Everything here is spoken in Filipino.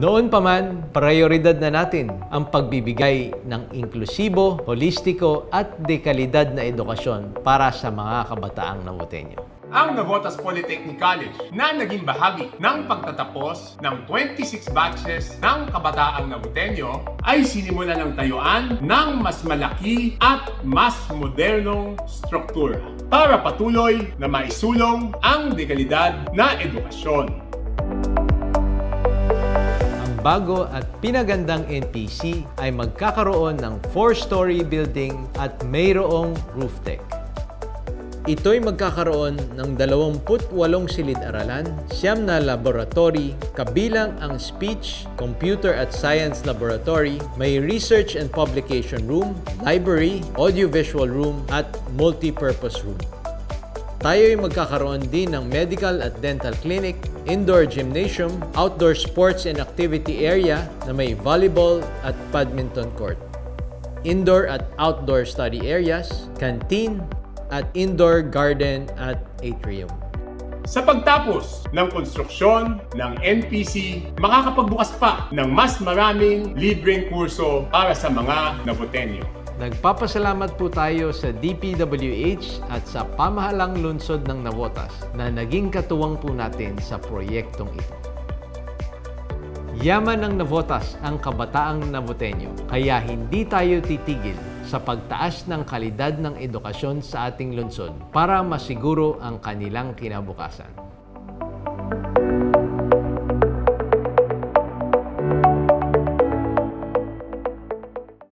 Noon pa man, prioridad na natin ang pagbibigay ng inklusibo, holistiko at dekalidad na edukasyon para sa mga kabataang Namutenyo. ang Navotas Polytechnic College na naging bahagi ng pagtatapos ng 26 batches ng kabataang Nabutenyo ay sinimula ng tayuan ng mas malaki at mas modernong struktura para patuloy na maisulong ang dekalidad na edukasyon. Bago at pinagandang NPC ay magkakaroon ng 4-story building at mayroong roof deck. Ito'y magkakaroon ng 28 silid-aralan, siyam na laboratory, kabilang ang Speech, Computer at Science Laboratory, may Research and Publication Room, Library, Audiovisual Room at Multipurpose Room. Tayo'y magkakaroon din ng medical at dental clinic, indoor gymnasium, outdoor sports and activity area na may volleyball at badminton court, indoor at outdoor study areas, canteen, at indoor garden at atrium. Sa pagtapos ng konstruksyon ng NPC, makakapagbukas pa ng mas maraming libreng kurso para sa mga Nabutenyo. Nagpapasalamat po tayo sa DPWH at sa pamahalang lungsod ng Navotas na naging katuwang po natin sa proyektong ito. Yaman ng Navotas ang kabataang Navotenyo, kaya hindi tayo titigil sa pagtaas ng kalidad ng edukasyon sa ating lungsod para masiguro ang kanilang kinabukasan.